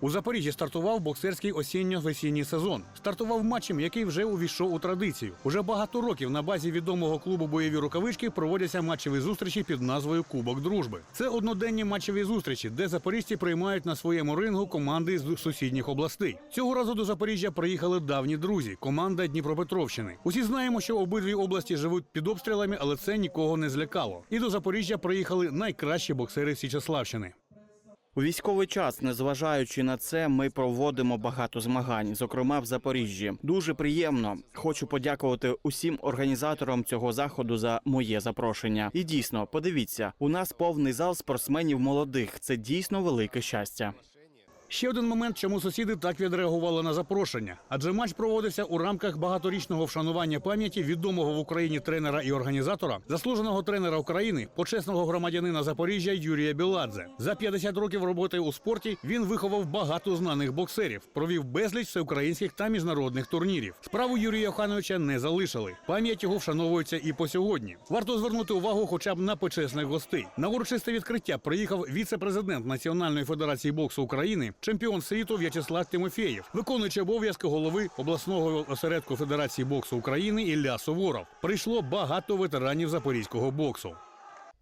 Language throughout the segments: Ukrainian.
У Запоріжжі стартував боксерський осінньо-весінній сезон. Стартував матчем, який вже увійшов у традицію. Уже багато років на базі відомого клубу бойові рукавички проводяться матчеві зустрічі під назвою Кубок Дружби. Це одноденні матчеві зустрічі, де запоріжці приймають на своєму рингу команди з сусідніх областей. Цього разу до Запоріжжя приїхали давні друзі, команда Дніпропетровщини. Усі знаємо, що обидві області живуть під обстрілами, але це нікого не злякало. І до Запоріжжя приїхали найкращі боксери Січеславщини. У військовий час, незважаючи на це, ми проводимо багато змагань, зокрема в Запоріжжі. Дуже приємно. Хочу подякувати усім організаторам цього заходу за моє запрошення. І дійсно, подивіться, у нас повний зал спортсменів молодих. Це дійсно велике щастя. Ще один момент, чому сусіди так відреагували на запрошення, адже матч проводився у рамках багаторічного вшанування пам'яті відомого в Україні тренера і організатора, заслуженого тренера України, почесного громадянина Запоріжжя Юрія Біладзе. За 50 років роботи у спорті він виховав багато знаних боксерів, провів безліч всеукраїнських та міжнародних турнірів. Справу Юрія Охановича не залишили. Пам'ять його вшановується і по сьогодні. Варто звернути увагу, хоча б на почесних гостей. На урочисте відкриття приїхав віце-президент Національної федерації боксу України, чемпіон світу В'ячеслав Тимофєєв, виконуючи обов'язки голови обласного осередку Федерації боксу України Ілля Суворов. Прийшло багато ветеранів запорізького боксу.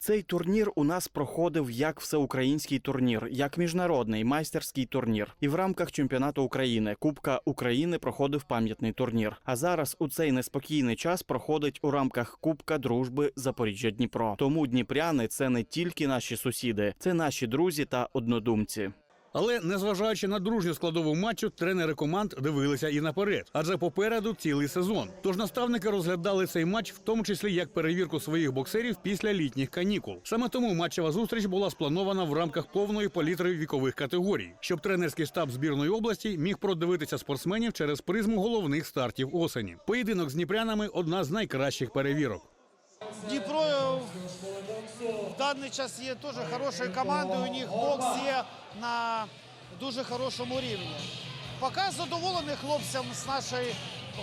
Цей турнір у нас проходив як всеукраїнський турнір, як міжнародний майстерський турнір. І в рамках чемпіонату України Кубка України проходив пам'ятний турнір. А зараз у цей неспокійний час проходить у рамках Кубка дружби Запоріжжя Дніпро. Тому дніпряни це не тільки наші сусіди, це наші друзі та однодумці. Але незважаючи на дружню складову матчу, тренери команд дивилися і наперед, адже попереду цілий сезон. Тож наставники розглядали цей матч, в тому числі як перевірку своїх боксерів після літніх канікул. Саме тому матчева зустріч була спланована в рамках повної палітри вікових категорій, щоб тренерський штаб збірної області міг продивитися спортсменів через призму головних стартів осені. Поєдинок з дніпрянами одна з найкращих перевірок. Дніпро даний час є теж хорошою командою. У них бокс є на дуже хорошому рівні. Поки задоволений хлопцям з нашої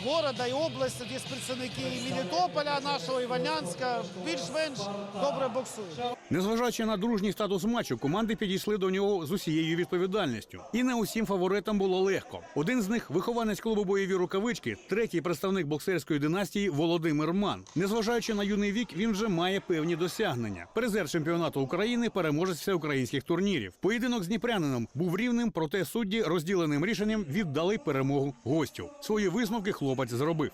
города і області, є представники і Мелітополя нашого, і Вальнянська, більш-менш добре боксують. Незважаючи на дружній статус матчу, команди підійшли до нього з усією відповідальністю. І не усім фаворитам було легко. Один з них вихованець клубу бойові рукавички, третій представник боксерської династії Володимир Ман. Незважаючи на юний вік, він вже має певні досягнення. Призер чемпіонату України, переможець всеукраїнських турнірів. Поєдинок з Дніпрянином був рівним, проте судді розділеним рішенням віддали перемогу гостю. Свої висновки хлопець зробив.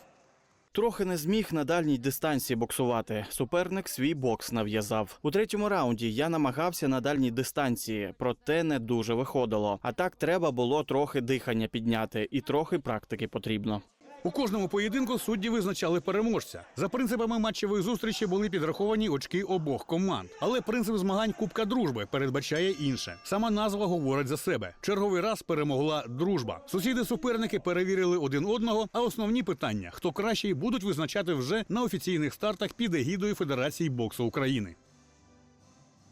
Трохи не зміг на дальній дистанції боксувати. Суперник свій бокс нав'язав. У третьому раунді я намагався на дальній дистанції, проте не дуже виходило. А так треба було трохи дихання підняти, і трохи практики потрібно. У кожному поєдинку судді визначали переможця. За принципами матчевої зустрічі були підраховані очки обох команд. Але принцип змагань Кубка дружби передбачає інше. Сама назва говорить за себе. Черговий раз перемогла дружба. Сусіди-суперники перевірили один одного, а основні питання, хто кращий, будуть визначати вже на офіційних стартах під егідою Федерації боксу України.